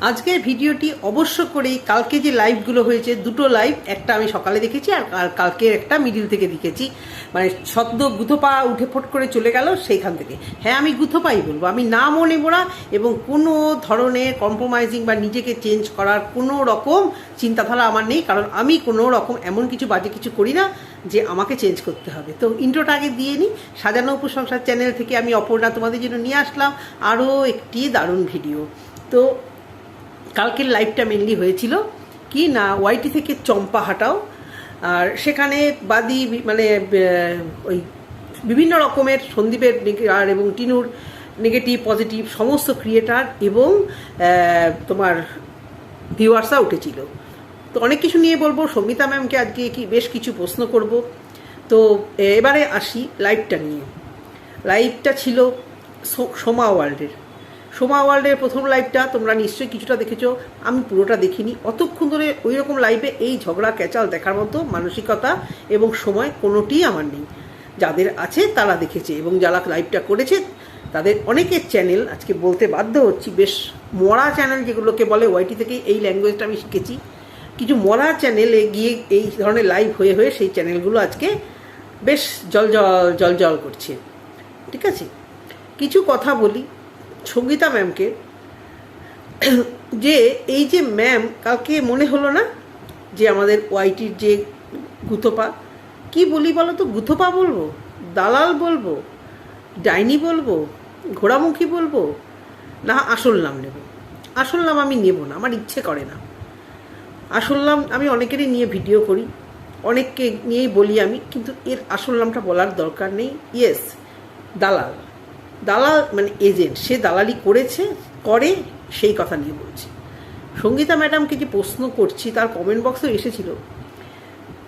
আজকের ভিডিওটি অবশ্য করেই কালকে যে লাইভগুলো হয়েছে, দুটো লাইভ একটা আমি সকালে দেখেছি আর কাল- কালকের একটা মিডিল থেকে দেখেছি। মানে সদ্য গুথোপা উঠে ফট করে চলে গেল সেইখান থেকে। হ্যাঁ আমি গুথোপাই বলব। আমি নামও নেব না এবং কোনো ধরনের কম্প্রোমাইজিং বা নিজেকে চেঞ্জ করার কোনো রকম চিন্তাধারা আমার নেই, কারণ আমি কোনো রকম এমন কিছু বাজে কিছু করি না যে আমাকে চেঞ্জ করতে হবে। তো ইন্ট্রোটা আগে দিয়ে নিই। সাজানো উপসংসার চ্যানেল থেকে আমি অপর্ণা তোমাদের জন্য নিয়ে আসলাম। আরও একটি দারুণ ভিডিও তো কালকের লাইভটা মেনলি হয়েছিল। কি না ওয়াইটি থেকে চম্পা হাটাও। আর সেখানে বাদি মানে ওই বিভিন্ন রকমের সন্দীপের আর এবং টিনুর নেগেটিভ পজিটিভ সমস্ত ক্রিয়েটার এবং তোমার ভিউয়ার্সরা উঠেছিল। তো অনেক কিছু নিয়ে বলব। সঙ্গীতা ম্যামকে আজকে কি বেশ কিছু প্রশ্ন করব। তো এবারে আসি লাইভটা নিয়ে। লাইভটা ছিল সোমা ওয়ার্ল্ডের সোমা ওয়ার্ল্ডের প্রথম লাইভটা তোমরা নিশ্চয়ই কিছুটা দেখেছ। আমি পুরোটা দেখিনি। অতক্ষণ ধরে ওই রকম লাইভে এই ঝগড়া ক্যাচাল দেখার মতো মানসিকতা এবং সময় কোনোটিই আমার নেই। যাদের আছে তারা দেখেছে এবং যারা লাইভটা করেছে, তাদের অনেকের চ্যানেল আজকে বলতে বাধ্য হচ্ছি। বেশ মরা চ্যানেল যেগুলোকে বলে ওয়াইটি থেকে এই ল্যাঙ্গুয়েজটা আমি শিখেছি। কিছু মরা চ্যানেলে গিয়ে এই ধরনের লাইভ হয়ে হয়ে সেই চ্যানেলগুলো আজকে বেশ জল জল জল করছে। ঠিক আছে? কিছু কথা বলি। সঙ্গীতা ম্যামকে, যে এই যে ম্যাম, কালকে মনে হলো না যে আমাদের ওয়াইটির যে গুথোপা কি বলি বলো তো গুথোপা বলব? দালাল বলব? ডাইনি বলব? ঘোড়ামুখী বলব? না, আসল নাম নেব। আসল নাম আমি নেব না, আমার ইচ্ছে করে না। আসল নাম আমি অনেকেরই নিয়ে ভিডিও করি, অনেককে নিয়েই বলি আমি, কিন্তু এর আসল নামটা বলার দরকার নেই। ইয়েস, দালাল। দালাল মানে এজেন্ট সে দালালি করেছে, করে সেই কথা নিয়ে বলছি। সঙ্গীতা ম্যাডামকে যে প্রশ্ন করছি, তার কমেন্ট বক্সেও এসেছিল।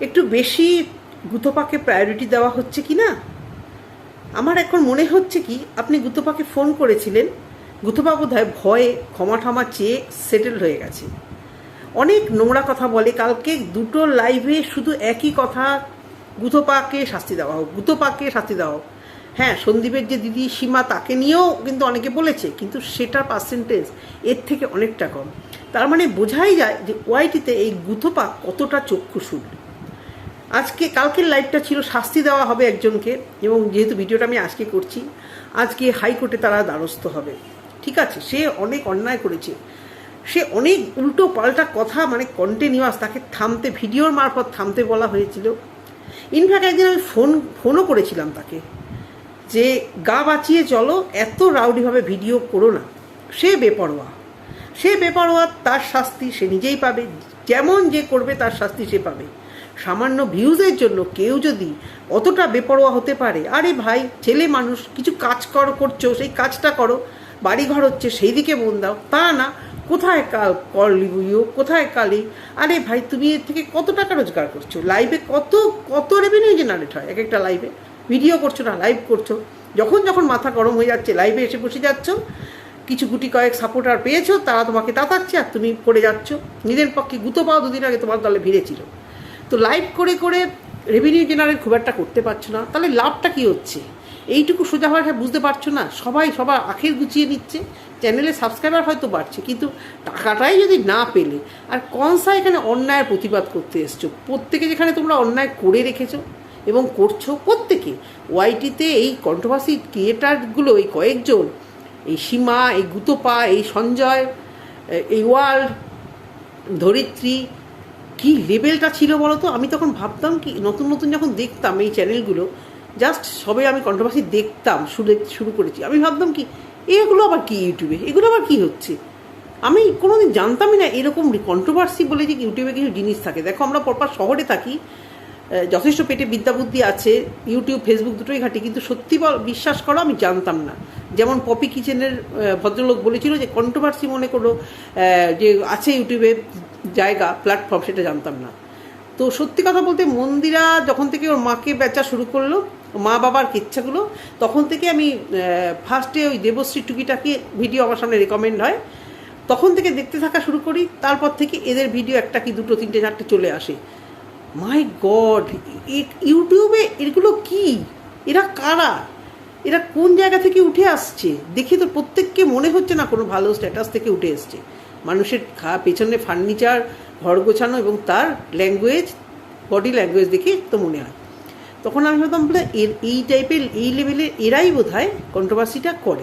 একটু বেশি গুতপাকে প্রায়োরিটি দেওয়া হচ্ছে কি না? আমার এখন মনে হচ্ছে কি, আপনি গুতপাকে ফোন করেছিলেন, গুতপা বোধ হয় ভয়ে ক্ষমা ঠমা চেয়ে সেটেল হয়ে গেছে। অনেক নোংরা কথা বলে, কালকে দুটো লাইভে শুধু একই কথা, গুতপাকে শাস্তি দেওয়া হোক, গুতপাকে শাস্তি দেওয়া হোক। হ্যাঁ সন্দীপের যে দিদি সীমা তাকে নিয়েও কিন্তু অনেকে বলেছে, কিন্তু সেটার পার্সেন্টেজ এর থেকে অনেকটা কম। তার মানে বোঝাই যায় যে ওয়াইটিতে এই গুথপা কতটা চক্ষুসুর। আজকে, কালকের লাইভটা ছিল, শাস্তি দেওয়া হবে একজনকে, এবং যেহেতু ভিডিওটা আমি আজকে করছি, আজকে হাইকোর্টে তারা দ্বারস্থ হবে। ঠিক আছে, সে অনেক অন্যায় করেছে। সে অনেক উল্টো পাল্টা কথা মানে কন্টিনিউয়াস তাকে থামতে, ভিডিওর মারফত থামতে বলা হয়েছিল। ইনফ্যাক্ট একদিন আমি ফোন ফোনও করেছিলাম তাকে। যে গা বাঁচিয়ে চলো, এত রাউডিভাবে ভিডিও করো না। সে বেপরোয়া। সে বেপরোয়া, তার শাস্তি সে নিজেই পাবে। যেমন যে করবে, তার শাস্তি সে পাবে। সামান্য ভিউজের জন্য কেউ যদি অতটা বেপরোয়া হতে পারে, আরে ভাই, ছেলে মানুষ, কিছু কাজ কর, করছ, সেই কাজটা করো। বাড়িঘর হচ্ছে সেই দিকে মন দাও। তা না, কোথায় কাল করলি বুঝিও কোথায় কালি আরে ভাই, তুমি এর থেকে কত টাকা রোজগার করছ? লাইভে কত কত রেভিনিউ জেনারেট হয়? এক একটা লাইভে ভিডিও করছ না লাইভ করছ। যখন যখন মাথা গরম হয়ে যাচ্ছে লাইভে এসে বসে যাচ্ছ, কিছু গুটি কয়েক সাপোর্টার পেয়েছ, তারা তোমাকে তাতাচ্ছে আর তুমি করে যাচ্ছ। নিজের পক্ষে গুতো পাও, দুদিন আগে তোমার দলে ভিড়েছিল। তো লাইভ করে করে রেভিনিউ জেনারেট খুব একটা করতে পারছ না। তাহলে লাভটা কি হচ্ছে? এইটুকু সোজা ভাষায় বুঝতে পারছ না? সবাই সবার আখের গুছিয়ে নিচ্ছে। চ্যানেলে সাবস্ক্রাইবার হয়তো বাড়ছে, কিন্তু টাকাটাই যদি না পেলে, আর কনসা এখানে অন্যায়ের প্রতিবাদ করতে এসছো। প্রত্যেকে যেখানে তোমরা অন্যায় করে রেখেছো এবং করছ প্রত্যেকে। ওয়াইটিতে এই কন্ট্রোভার্সি ক্রিয়েটারগুলো এই কয়েকজন, এই সীমা, এই গুতপা, এই সঞ্জয়, এই ওয়ার্ল্ড, ধরিত্রী, কি লেভেলটা ছিল বলো তো আমি তখন ভাবতাম কি, নতুন নতুন যখন দেখতাম এই চ্যানেলগুলো, জাস্ট সবে আমি কন্ট্রোভার্সি দেখতাম শুরু শুরু করেছি। আমি ভাবতাম কি, এগুলো আবার কি ইউটিউবে? এগুলো আবার কি হচ্ছে? আমি কোনোদিন জানতামই না এরকম কন্ট্রোভার্সি বলে যে ইউটিউবে কিছু জিনিস থাকে। দেখো আমরা পরপর শহরে থাকি যথেষ্ট পেটে বিদ্যা বুদ্ধি আছে ইউটিউব ফেসবুক দুটোই ঘাটি, কিন্তু সত্যি বিশ্বাস করো, আমি জানতাম না। যেমন পপি কিচেনের ভদ্রলোক বলেছিল যে কন্ট্রোভার্সি মনে করো যে আছে ইউটিউবে জায়গা প্ল্যাটফর্ম সেটা জানতাম না। তো সত্যি কথা বলতে, মন্দিরা যখন থেকে ওর মাকে বেচা শুরু করল, মা বাবার কিচ্ছাগুলো তখন থেকে আমি ফার্স্টে ওই দেবশ্রী টুকিটাকি ভিডিও আমার সামনে রেকমেন্ড হয়। তখন থেকে দেখতে থাকা শুরু করি, তারপর থেকে এদের ভিডিও একটা কি দুটো, তিনটে, চারটে চলে আসে। মাই গড ইউটিউবে এগুলো কি? এরা কারা? এরা কোন জায়গা থেকে উঠে আসছে? দেখে তো প্রত্যেককে মনে হচ্ছে না কোনো ভালো স্ট্যাটাস থেকে উঠে এসছে। মানুষের খা- পেছনে ফার্নিচার ঘর গোছানো এবং তার ল্যাঙ্গুয়েজ বডি ল্যাঙ্গুয়েজ দেখে তো মনে হয়। তখন আমি ভাবতাম বলে এর এই টাইপের এই লেভেলের এরাই বোধ হয় কন্ট্রোভার্সিটা করে।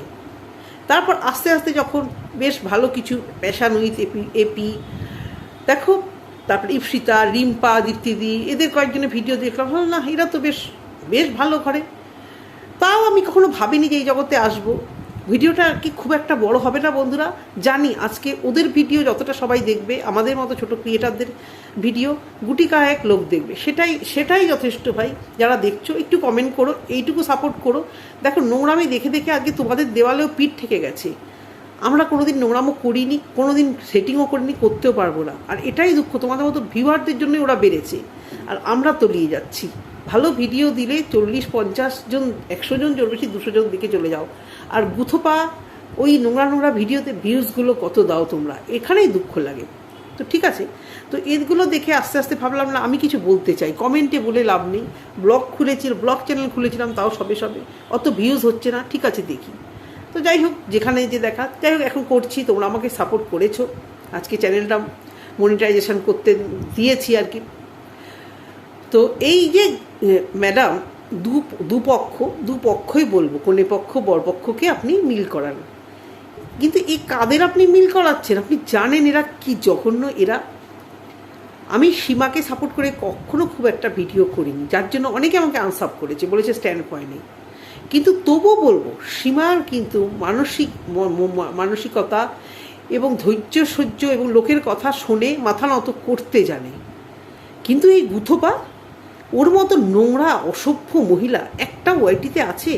তারপর আস্তে আস্তে যখন বেশ ভালো কিছু পেশান উইথ এপি এপি দেখো তারপর ইপসিতা রিম্পা দীপ্তিদি এদের কয়েকজনের ভিডিও দেখলাম। ভাবলাম, না এরা তো বেশ বেশ ভালো করে। তাও আমি কখনো ভাবিনি যে এই জগতে আসব। ভিডিওটা আর কি খুব একটা বড় হবে না বন্ধুরা? জানি আজকে ওদের ভিডিও যতটা সবাই দেখবে আমাদের মতো ছোট ক্রিয়েটারদের ভিডিও গুটি কায়েক লোক দেখবে। সেটাই সেটাই যথেষ্ট ভাই যারা দেখছ একটু কমেন্ট করো এইটুকু সাপোর্ট করো। দেখো নোংরামি দেখে দেখে আজকে তোমাদের দেওয়ালেও পিঠ থেকে গেছে। আমরা কোনোদিন নোংরামো করিনি, কোনোদিন সেটিংও করিনি, করতেও পারব না। আর এটাই দুঃখ, তোমাদের মতো ভিউয়ারদের জন্যই ওরা বেড়েছে। আর আমরা তলিয়ে যাচ্ছি। ভালো ভিডিও দিলে চল্লিশ, পঞ্চাশ জন, একশো জন, জোর বেশি দুশো জন দিকে চলে যাও। আর গুথোপা, ওই নোংরা নোংরা ভিডিওতে ভিউজগুলো কত দাও তোমরা? এখানেই দুঃখ লাগে। তো ঠিক আছে। তো এগুলো দেখে আস্তে আস্তে ভাবলাম, না, আমি কিছু বলতে চাই। কমেন্টে বলে লাভ নেই। ব্লগ খুলেছিল ব্লগ চ্যানেল খুলেছিলাম, তাও সবে সবে। অত ভিউজ হচ্ছে না। ঠিক আছে, দেখি। তো যাই হোক যেখানে যে দেখা, যাই হোক, এখন করছি, তোমরা আমাকে সাপোর্ট করেছ। আজকে চ্যানেলটা মনিটাইজেশন করতে দিয়েছি আর কি। তো এই যে ম্যাডাম দু, দুপক্ষ, দুপক্ষই বলব কোনে পক্ষ বরপক্ষকে আপনি মিল করান। কিন্তু এই কাদের আপনি মিল করাচ্ছেন? আপনি জানেন এরা কি জঘন্য, এরা আমি সীমাকে সাপোর্ট করে কখনো খুব একটা ভিডিও করিনি। যার জন্য অনেকে আমাকে আনসাপ করেছে, বলেছে স্ট্যান্ড পয়েন্টে কিন্তু তবুও বলব, সীমার কিন্তু মানসিক মানসিকতা এবং ধৈর্য, সহ্য এবং লোকের কথা শুনে মাথা নত করতে জানে। কিন্তু এই গুথোপা, ওর মতো নোংরা, অসভ্য মহিলা একটা ওয়াইটিতে আছে।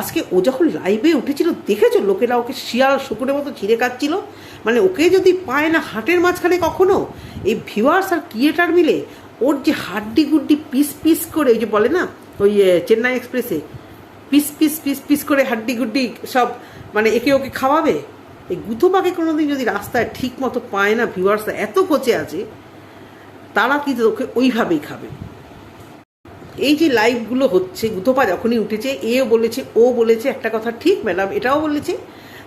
আজকে ও যখন লাইভে উঠেছিল, দেখেছ? লোকেরা ওকে শিয়াল শুকুরের মতো চিড়ে কাটছিল মানে ওকে যদি পায় না হাটের মাঝখানে কখনো, এই ভিউয়ার্স আর ক্রিয়েটার মিলে, ওর যে হাড্ডি গুড্ডি পিস পিস করে ওই যে বলে না, ওই চেন্নাই এক্সপ্রেসে পিস পিস পিস পিস করে হাড্ডি গুড্ডি সব মানে একে ওকে খাওয়াবে? এই গুথোপাকে কোনোদিন যদি রাস্তায় ঠিক মতো পায় না ভিউয়ার্সরা এত কোচে আছে, তারা কিন্তু ওকে ওইভাবেই খাবে। এই যে লাইভগুলো হচ্ছে গুথোপা যখনই উঠেছে, এও বলেছে, ও বলেছে, একটা কথা ঠিক ম্যাডাম এটাও বলেছে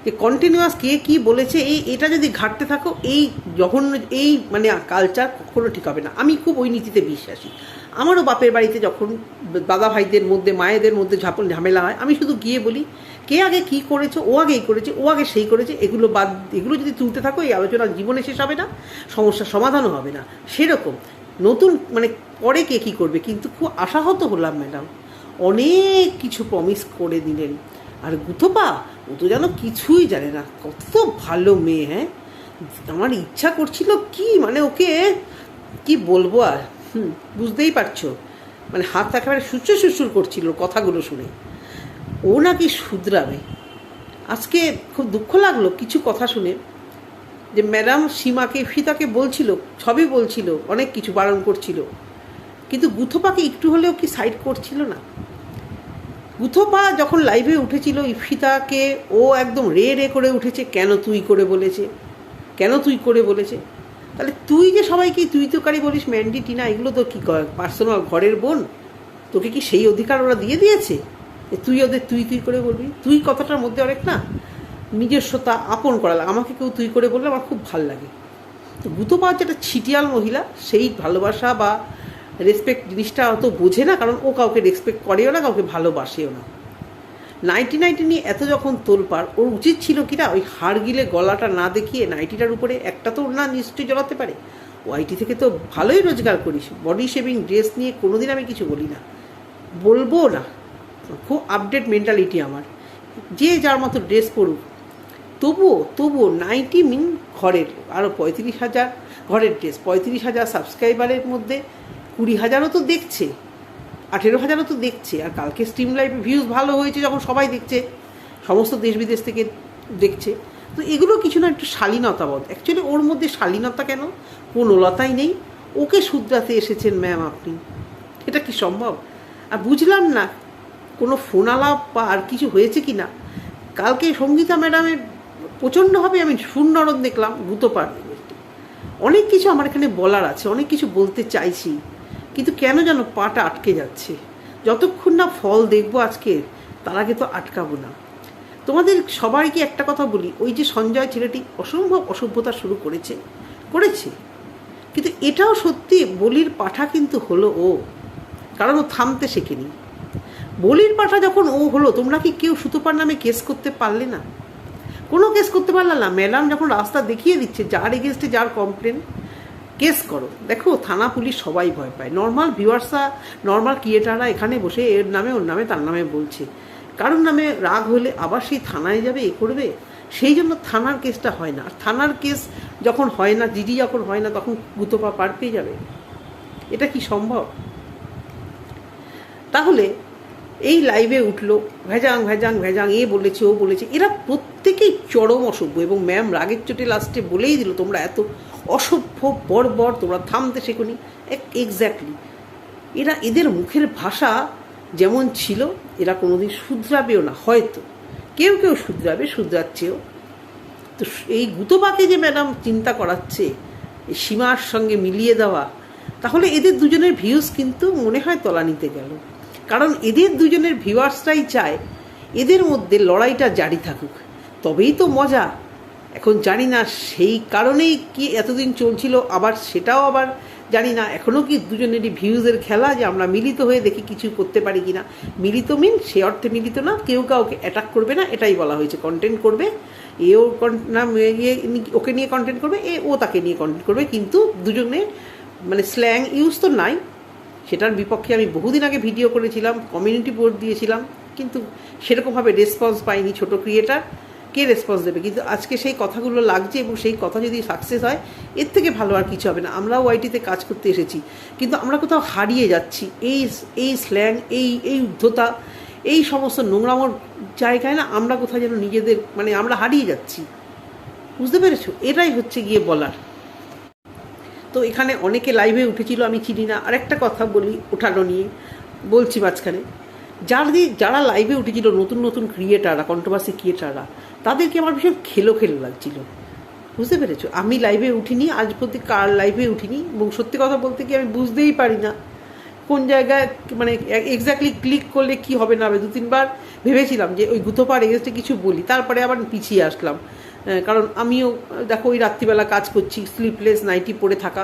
যে কন্টিনিউয়াস কে কি বলেছে, এই, এটা যদি ঘাটতে থাকো, এই জঘন্য, এই মানে কালচার কখনো ঠিক হবে না। আমি খুব ওই নীতিতে বিশ্বাসী। আমারও বাপের বাড়িতে যখন দাদা ভাইদের মধ্যে, মায়েদের মধ্যে ঝাপল ঝামেলা হয়, আমি শুধু গিয়ে বলি, কে আগে কি করেছে, ও আগে এই করেছে, ও আগে সেই করেছে, এগুলো বাদ, এগুলো যদি তুলতে থাকো, এই আলোচনা জীবনে শেষ হবে না, সমস্যার সমাধানও হবে না। সেরকম, নতুন মানে পরে কে কী করবে, কিন্তু খুব আশাহত হলাম, ম্যাডাম। অনেক কিছু প্রমিস করে দিলেন। আর গুথোপা ও তো যেন কিছুই জানে না, কত ভালো মেয়ে হ্যাঁ? আমার ইচ্ছা করছিল কি মানে ওকে, কি বলব আর? হুম, বুঝতেই পারছ। মানে হাত একেবারে সুচুর সুচুর করছিল কথাগুলো শুনে। ও নাকি শুধরাবে। আজকে খুব দুঃখ লাগল কিছু কথা শুনে যে ম্যাডাম সীমাকে, ফিতাকে বলছিল, সবই বলছিল, অনেক কিছু বারণ করছিল। কিন্তু গুথোপাকে একটু হলেও কি সাইড করছিল না? গুথোপা যখন লাইভে উঠেছিল ইফিতাকে ও একদম রে রে করে উঠেছে, কেন তুই করে বলেছে? কেন তুই করে বলেছে? তাহলে তুই যে সবাইকে তুই তো কারি বলিস ম্যান্ডি টিনা, এগুলো তো কি পার্সোনাল ঘরের বোন? তোকে কি সেই অধিকার ওরা দিয়ে দিয়েছে? তুই ওদের তুই তুই করে বলবি। তুই কথাটার মধ্যে অনেক না নিজস্বতা আপন করা লাগে আমাকে কেউ তুই করে বললে আমার খুব ভালো লাগে। তো গুতো পাওয়ার যেটা ছিটিয়াল মহিলা, সেই ভালোবাসা বা রেসপেক্ট জিনিসটা অত বোঝে না, কারণ ও কাউকে রেসপেক্ট করেও না, কাউকে ভালোবাসেও না। নাইনটি নাইনটি নিয়ে এত যখন তোলপাড়, ওর উচিত ছিল কিনা ওই হাড় গিলে গলাটা না দেখিয়ে নাইটিটার উপরে একটা তো না নিশ্চয়ই জ্বলাতে পারে। ওয়াইটি থেকে তো ভালোই রোজগার করিস, বডি শেভিং, ড্রেস নিয়ে কোনোদিন আমি কিছু বলি না। বলব না। খুব আপডেট মেন্টালিটি আমার। যে যার মতো ড্রেস পরুক। তবুও তবুও নাইনটি মিন ঘরের আরও পঁয়ত্রিশ হাজার ঘরের ড্রেস, পঁয়ত্রিশ হাজার সাবস্ক্রাইবারের মধ্যে কুড়ি হাজারও তো দেখছে। আঠেরো হাজারও তো দেখছে, আর কালকে স্ট্রিম লাইভে ভিউজ ভালো হয়েছে যখন সবাই দেখছে, সমস্ত দেশ বিদেশ থেকে দেখছে। তো এগুলো কিছু না, একটু শালীনতা শালীনতাবোধ অ্যাকচুয়ালি ওর মধ্যে শালীনতা কেন? কোনলতাই নেই। ওকে শুধরাতে এসেছেন ম্যাম আপনি। এটা কি সম্ভব? আর বুঝলাম না, কোনো ফোন আলাপ বা আর কিছু হয়েছে কি না? কালকে সঙ্গীতা ম্যাডামের প্রচণ্ডভাবে আমি সুন্দরদ দেখলাম গুতোপার অনেক কিছু আমার এখানে বলার আছে, অনেক কিছু বলতে চাইছি। কিন্তু কেন যেন পাটা আটকে যাচ্ছে? যতক্ষণ না ফল দেখব আজকে, তার আগে তো আটকাবো না। তোমাদের সবাইকে একটা কথা বলি, ওই যে সঞ্জয় ছেলেটি অসম্ভব অসভ্যতা শুরু করেছে করেছে। কিন্তু এটাও সত্যি বলির পাঠা কিন্তু হলো ও, কারণ ও থামতে শেখেনি। বলির পাঠা যখন ও হলো, তোমরা কি কেউ সুতোপার নামে কেস করতে পারলে না? কোনো কেস করতে পারলে না। ম্যাডাম যখন রাস্তা দেখিয়ে দিচ্ছে, যার এগেনস্টে যার কমপ্লেন কেস করো। দেখো, থানা পুলিশ সবাই ভয় পায়। নর্মাল ভিউয়ার্সরা নর্মাল ক্রিয়েটাররা এখানে বসে এর নামে, ওর নামে, তার নামে বলছে। কারোর নামে রাগ হলে আবার সেই থানায় যাবে, এ করবে? সেই জন্য থানার কেসটা হয় না। আর থানার কেস যখন হয় না, জিডি যখন হয় না, তখন গুতপা পার পেয়ে যাবে। এটা কি সম্ভব? তাহলে এই লাইভে উঠল, ভেজাং ভেজাং ভেজাং, এ বলেছে, ও বলেছে, এরা প্রত্যেকেই চরম অসভ্য এবং ম্যাম রাগের চোটে লাস্টে বলেই দিল, তোমরা এত অসভ্য, বর্বর, তোমরা থামতে শেখনি। এক্স্যাক্টলি এরা এদের মুখের ভাষা যেমন ছিল, এরা কোনোদিন শুধরাবেও না, হয়তো। কেউ কেউ শুধরাবে, শুধরাচ্ছেও। তো এই গুতবাকে যে ম্যাডাম চিন্তা করাচ্ছে সীমার সঙ্গে মিলিয়ে দেওয়া, তাহলে এদের দুজনের ভিউজ কিন্তু মনে হয় তলানিতে গেল। কারণ এদের দুজনের ভিউয়ার্সরাই চায় এদের মধ্যে লড়াইটা জারি থাকুক। তবেই তো মজা। এখন জানি না সেই কারণেই কি এতদিন চলছিল, আবার সেটাও আবার জানি না। এখনও কি দুজনেরই ভিউজের খেলা যে আমরা মিলিত হয়ে দেখি কিছু করতে পারি কি না মিলিত মিন সে অর্থে মিলিত না, কেউ কাউকে অ্যাটাক করবে না, এটাই বলা হয়েছে। কন্টেন্ট করবে এও না ওকে নিয়ে কন্টেন্ট করবে, এ ও তাকে নিয়ে কন্টেন্ট করবে। কিন্তু দুজনে মানে স্ল্যাং ইউজ তো নাই। সেটার বিপক্ষে আমি বহুদিন আগে ভিডিও করেছিলাম কমিউনিটি বোর্ড দিয়েছিলাম, কিন্তু সেরকমভাবে রেসপন্স পাইনি ছোট ক্রিয়েটার কে রেসপন্স দেবে? কিন্তু আজকে সেই কথাগুলো লাগছে এবং সেই কথা যদি সাকসেস হয়, এর থেকে ভালো আর কিছু হবে না। আমরাও ওয়াইটিতে কাজ করতে এসেছি, কিন্তু আমরা কোথাও হারিয়ে যাচ্ছি। এই এই স্ল্যাং এই এই উদ্ধতা, এই সমস্ত নোংরামোর জায়গায় না আমরা কোথাও যেন নিজেদের মানে আমরা হারিয়ে যাচ্ছি। বুঝতে পেরেছ? এটাই হচ্ছে গিয়ে বলার। তো এখানে অনেকে লাইভে উঠেছিল, আমি চিনি না। আরেকটা কথা বলি ওঠানো নিয়ে, বলছি মাঝখানে। যারা যারা লাইভে উঠেছিল, নতুন নতুন ক্রিয়েটাররা কন্ট্রোভার্সি ক্রিয়েটাররা তাদেরকে আমার ভীষণ খেলো খেলো লাগছিল। বুঝতে পেরেছ? আমি লাইভে উঠিনি, আজ প্রতি কার লাইভে উঠিনি, এবং সত্যি কথা বলতে কি আমি বুঝতেই পারি না কোন জায়গায় মানে এক্স্যাক্টলি ক্লিক করলে কি হবে না হবে। দু তিনবার ভেবেছিলাম যে ওই গুথোপার এগেস্টে কিছু বলি, তারপরে আবার পিছিয়ে আসলাম। কারণ আমিও, দেখো, ওই রাত্রিবেলা কাজ করছি স্লিপলেস নাইটি পরে থাকা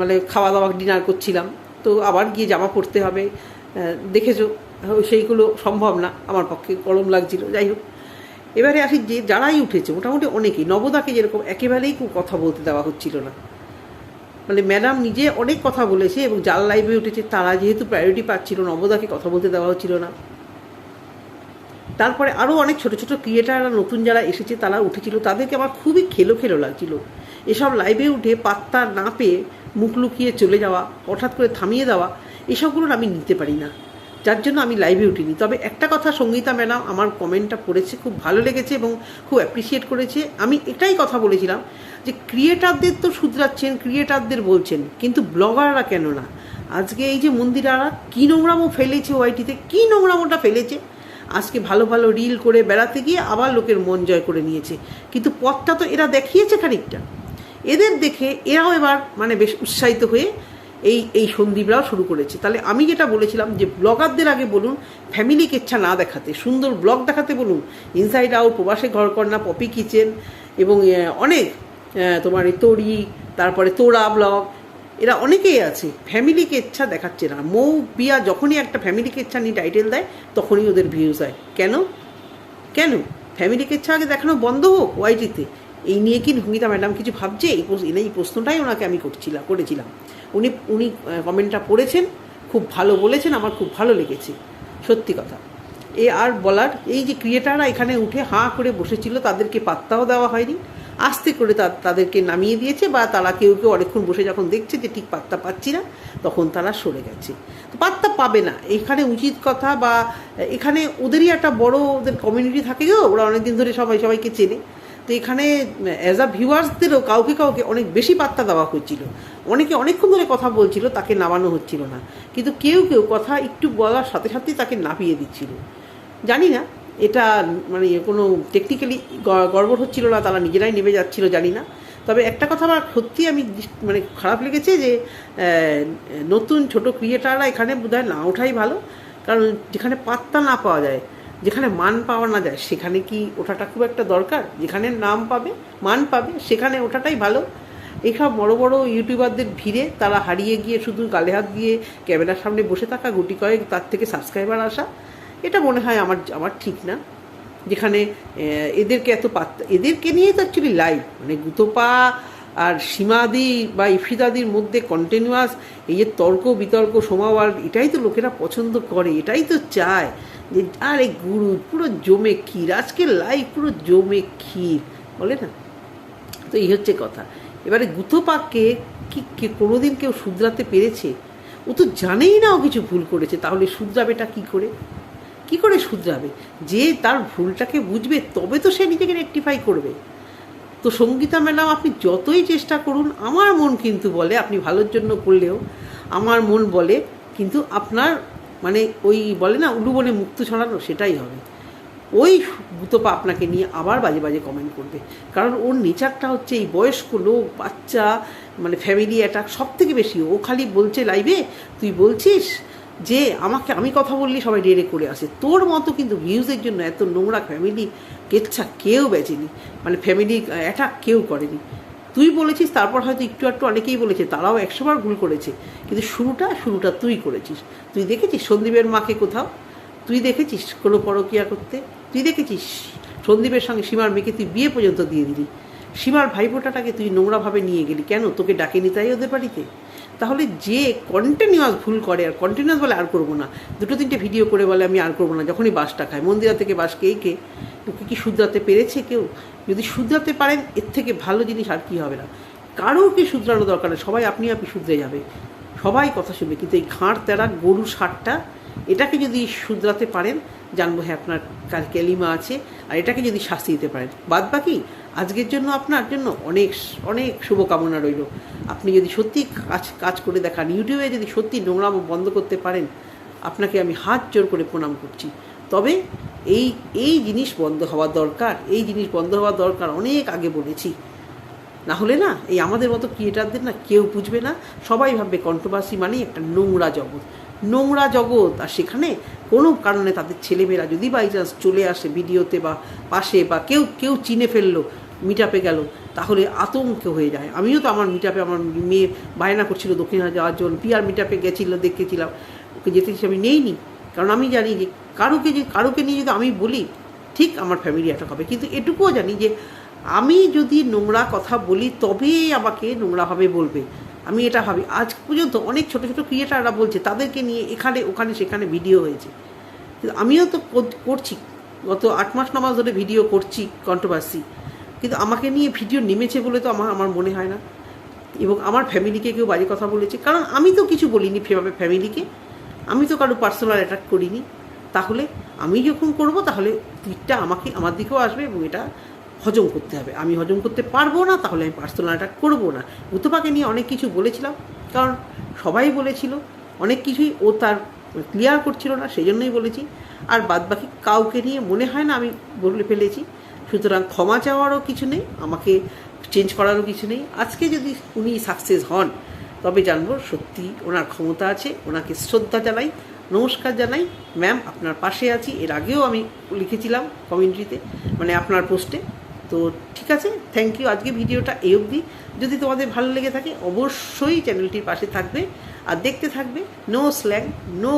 মানে খাওয়া দাওয়া ডিনার করছিলাম। তো আবার গিয়ে জামা পরতে হবে। দেখেছ সেইগুলো সম্ভব না আমার পক্ষে, গরম লাগছিল, যাই হোক। এবারে আসি যে, যারাই উঠেছে, মোটামুটি অনেকেই, নবদাকে যেরকম একেবারেই খুব কথা বলতে দেওয়া হচ্ছিল না। মানে ম্যাডাম নিজে অনেক কথা বলেছে এবং যার লাইভে উঠেছে, তারা যেহেতু প্রায়োরিটি পাচ্ছিল, নবদাকে কথা বলতে দেওয়া হচ্ছিল না। তারপরে আরও অনেক ছোট ছোট ক্রিয়েটাররা, নতুন যারা এসেছে, তারা উঠেছিল। তাদেরকে আমার খুবই খেলো খেলো লাগছিল। এসব লাইভে উঠে পাত্তা না পেয়ে মুখ লুকিয়ে চলে যাওয়া, হঠাৎ করে থামিয়ে দেওয়া, এসবগুলো আমি নিতে পারি না। যার জন্য আমি লাইভে উঠিনি। তবে একটা কথা সঙ্গীতা ম্যাডাম আমার কমেন্টটা পড়েছে, খুব ভালো লেগেছে এবং খুব অ্যাপ্রিসিয়েট করেছে। আমি এটাই কথা বলেছিলাম যে ক্রিয়েটারদের তো শুধরাচ্ছেন, ক্রিয়েটারদের বলছেন, কিন্তু ব্লগাররা কেন না? আজকে এই যে মন্দিরারা, কী নোংরামো ফেলেছে ওয়াইটিতে কী নোংরামোটা ফেলেছে? আজকে ভালো ভালো রিল করে বেড়াতে গিয়ে আবার লোকের মন জয় করে নিয়েছে। কিন্তু পথটা তো এরা দেখিয়েছে খানিকটা। এদের দেখে এরাও এবার মানে বেশ উৎসাহিত হয়ে এই এই সন্দীপরাও শুরু করেছে। তাহলে আমি যেটা বলেছিলাম যে ব্লগারদের আগে বলুন ফ্যামিলি কেচ্ছা না দেখাতে, সুন্দর ব্লগ দেখাতে বলুন। ইনসাইড আউট প্রবাসে ঘর কন্যা পপি কিচেন এবং অনেক তোমার এই তরি, তারপরে তোড়া ব্লগ এরা অনেকেই আছে ফ্যামিলিকে ইচ্ছা দেখাচ্ছে না। মৌ বিয়া যখনই একটা ফ্যামিলিকে ইচ্ছা নিয়ে টাইটেল দেয়, তখনই ওদের ভিউজ হয়। কেন? কেন? ফ্যামিলিকে ইচ্ছা আগে দেখানো বন্ধ হোক ওয়াইটিতে এই নিয়ে কি ভূমিতা ম্যাডাম কিছু ভাবছে? এই এই প্রশ্নটাই ওনাকে আমি করছিলাম করেছিলাম। উনি উনি কমেন্টটা পড়েছেন, খুব ভালো বলেছেন, আমার খুব ভালো লেগেছে। সত্যি কথা। এ আর বলার এই যে ক্রিয়েটাররা এখানে উঠে হাঁ করে বসেছিল, তাদেরকে পাত্তাও দেওয়া হয়নি। আস্তে করে তাদেরকে নামিয়ে দিয়েছে বা তারা কেউ কেউ অনেকক্ষণ বসে যখন দেখছে যে ঠিক পাত্তা পাচ্ছি না, তখন তারা সরে গেছে। তো পাত্তা পাবে না। এখানে উচিত কথা বা এখানে ওদেরই একটা বড় ওদের কমিউনিটি থাকে গো, ওরা অনেকদিন ধরে সবাই সবাইকে চেনে। তো এখানে অ্যাজ আ ভিউয়ার্সদেরও কাউকে কাউকে অনেক বেশি পাত্তা দেওয়া হচ্ছিল। অনেকে অনেকক্ষণ ধরে কথা বলছিল, তাকে নামানো হচ্ছিল না। কিন্তু কেউ কেউ কথা একটু বলার সাথে সাথেই তাকে নাপিয়ে দিচ্ছিল। জানি না এটা মানে কোনো টেকনিক্যালি গড়বড় হচ্ছিল না, তারা নিজেরাই নেমে যাচ্ছিল, জানি না। তবে একটা কথা আমার সত্যি আমি মানে খারাপ লেগেছে যে নতুন ছোট ক্রিয়েটাররা এখানে বোধহয় না ওঠাই ভালো, কারণ যেখানে পাত্তা না পাওয়া যায়, যেখানে মান পাওয়া না যায়, সেখানে কি ওঠাটা খুব একটা দরকার? যেখানে নাম পাবে, মান পাবে, সেখানে ওঠাটাই ভালো। এসব বড় বড় ইউটিউবারদের ভিড়ে তারা হারিয়ে গিয়ে শুধু গালে হাত দিয়ে ক্যামেরার সামনে বসে থাকা গুটি কয়েক তার থেকে সাবস্ক্রাইবার আসা এটা মনে হয় আমার আমার ঠিক না। যেখানে এদেরকে এত পাত্তা এদেরকে নিয়েই তো অ্যাকচুয়ালি লাইভ মানে গুতপা আর সীমাদি বা ইফিদাদির মধ্যে কন্টিনিউয়াস এই যে তর্ক, বিতর্ক সমাবার এটাই তো লোকেরা পছন্দ করে, এটাই তো চায়। যে, আরে গুরু, পুরো জমে ক্ষীর, আজকে লাইভ পুরো জমে ক্ষীর, বলে না? তো এই হচ্ছে কথা। এবারে গুথোপাককে কি, কে কোনোদিন কেউ শুধরাতে পেরেছে? ও তো জানেই না ও কিছু ভুল করেছে, তাহলে শুধরাবেটা কি করে? কি করে শুধরাবে? যে তার ভুলটাকে বুঝবে, তবে তো সে নিজেকে রেকটিফাই করবে। তো সঙ্গীতা ম্যাডাম, আপনি যতই চেষ্টা করুন, আমার মন কিন্তু বলে, আপনি ভালোর জন্য করলেও, আমার মন বলে, কিন্তু আপনার মানে ওই বলে না উলুবনে মুক্ত ছড়ানো, সেটাই হবে। ওই গুতপা আপনাকে নিয়ে আবার বাজে বাজে কমেন্ট করবে। কারণ ওর নেচারটা হচ্ছে এই বয়স্ক লোক, বাচ্চা মানে ফ্যামিলি অ্যাটাক সব থেকে বেশি। ও খালি বলছে লাইভে তুই বলছিস যে আমাকে, আমি কথা বললি সবাই ডেরে করে আসে। তোর মতো কিন্তু ভিউজের জন্য এত নোংরা ফ্যামিলি কেচ্ছা কেউ বেচেনি। মানে ফ্যামিলি অ্যাটাক কেউ করেনি। তুই বলেছিস, তারপর হয়তো একটু একটু অনেকেই বলেছে, তারাও একশোবার ভুল করেছে। কিন্তু শুরুটা শুরুটা তুই করেছিস। তুই দেখেছিস সন্দীপের মাকে কোথাও? তুই দেখেছিস কোনো পরকিয়া করতে? তুই দেখেছিস সন্দীপের সঙ্গে সীমার মেয়েকে তুই বিয়ে পর্যন্ত দিয়ে দিলি? সীমার ভাইফোঁটাটাকে তুই নোংরাভাবে নিয়ে গেলি কেন? তোকে ডাকেনি তাই ওদের বাড়িতে? তাহলে যে কন্টিনিউয়াস ভুল করে, আর কন্টিনিউয়াস বলে আর করব না। দুটো তিনটে ভিডিও করে বলে আমি আর করব না, যখনই বাসটা খায়। মন্দিরা থেকে বাস খেয়ে কে? ওকে কি শুধরাতে পেরেছে কেউ? যদি শুধরাতে পারেন, এর থেকে ভালো জিনিস আর কি হবে না। কারোর কি শুধরানো দরকার নেই? সবাই আপনি আপনি শুধরে যাবে। সবাই কথা শুনবে। কিন্তু এই ঘাড় তেরা গরু সারটা এটাকে যদি শুধরাতে পারেন, জানব হ্যাঁ আপনার কেলিমা আছে, আর এটাকে যদি শাস্তি দিতে পারেন। বাদ বাকি আজকের জন্য আপনার জন্য অনেক অনেক শুভকামনা রইল। আপনি যদি সত্যি কাজ কাজ করে দেখান, ইউটিউবে যদি সত্যি নোংরাম বন্ধ করতে পারেন, আপনাকে আমি হাত জোর করে প্রণাম করছি। তবে এই এই জিনিস বন্ধ হওয়া দরকার, এই জিনিস বন্ধ হওয়া দরকার অনেক আগে বলেছি। না হলে না, এই আমাদের মতো ক্রিয়েটারদের না কেউ বুঝবে না। সবাই ভাববে কন্ট্রোভার্সি মানেই একটা নোংরা জগৎ। নোংরা জগৎ, আর সেখানে কোনো কারণে তাদের ছেলেমেয়েরা যদি বাই চান্স চলে আসে ভিডিওতে বা পাশে বা কেউ কেউ চিনে ফেলল মিটাপে গেল, তাহলে আতঙ্ক হয়ে যায়। আমিও তো আমার মিটাপে আমার মেয়ে বায়না করছিল দক্ষিণা যাওয়ার জন্য, পিয়ার মিটাপে গেছিল, দেখেছিলাম, ওকে যেতে আমি নেইনি, কারণ আমি জানি যে কারোকে যে, কারোকে নিয়ে যদি আমি বলি, ঠিক আমার ফ্যামিলি অ্যাটাক হবে। কিন্তু এটুকুও জানি যে, আমি যদি নোংরা কথা বলি তবেই আমাকে নোংরাভাবে বলবে। আমি এটা ভাবি। আজ পর্যন্ত অনেক ছোট ছোট ক্রিয়েটাররা বলছে, তাদেরকে নিয়ে এখানে, ওখানে, সেখানে ভিডিও হয়েছে। কিন্তু আমিও তো করছি। গত আট মাস, ন মাস ধরে ভিডিও করছি কন্ট্রোভার্সি কিন্তু আমাকে নিয়ে ভিডিও নেমেছে বলে তো আমার আমার মনে হয় না। এবং আমার ফ্যামিলিকে কেউ বাজে কথা বলেছে। কারণ আমি তো কিছু বলিনি সেভাবে ফ্যামিলিকে। আমি তো কারও পার্সোনাল অ্যাটাক করিনি। তাহলে আমি যখন করব, তাহলে তীরটা আমাকে, আমার দিকেও আসবে এবং এটা হজম করতে হবে। আমি হজম করতে পারব না, তাহলে আমি পার্সোনাল অ্যাটাক করব না। উতপাকে নিয়ে অনেক কিছু বলেছিলাম। কারণ সবাই বলেছিল, অনেক কিছুই ও তার ক্লিয়ার করছিল না, সেই জন্যই বলেছি। আর বাদবাকি কাউকে নিয়ে মনে হয় না আমি বলে ফেলেছি। সুতরাং ক্ষমা চাওয়ারও কিছু নেই, আমাকে চেঞ্জ করারও কিছু নেই। আজকে যদি উনি সাকসেস হন, তবে জানব সত্যি ওনার ক্ষমতা আছে, ওনাকে শ্রদ্ধা জানাই, নমস্কার জানাই। ম্যাম আপনার পাশে আছি। এর আগেও আমি লিখেছিলাম কমিউনিটিতে মানে আপনার পোস্টে তো ঠিক আছে থ্যাংক ইউ আজকে ভিডিওটা এই অবধি। যদি তোমাদের ভালো লেগে থাকে, অবশ্যই চ্যানেলটির পাশে থাকবে। আর দেখতে থাকবে no slang no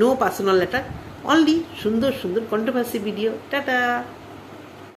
no personal attack only সুন্দর সুন্দর কন্ট্রোভার্সি ভিডিও টাটা!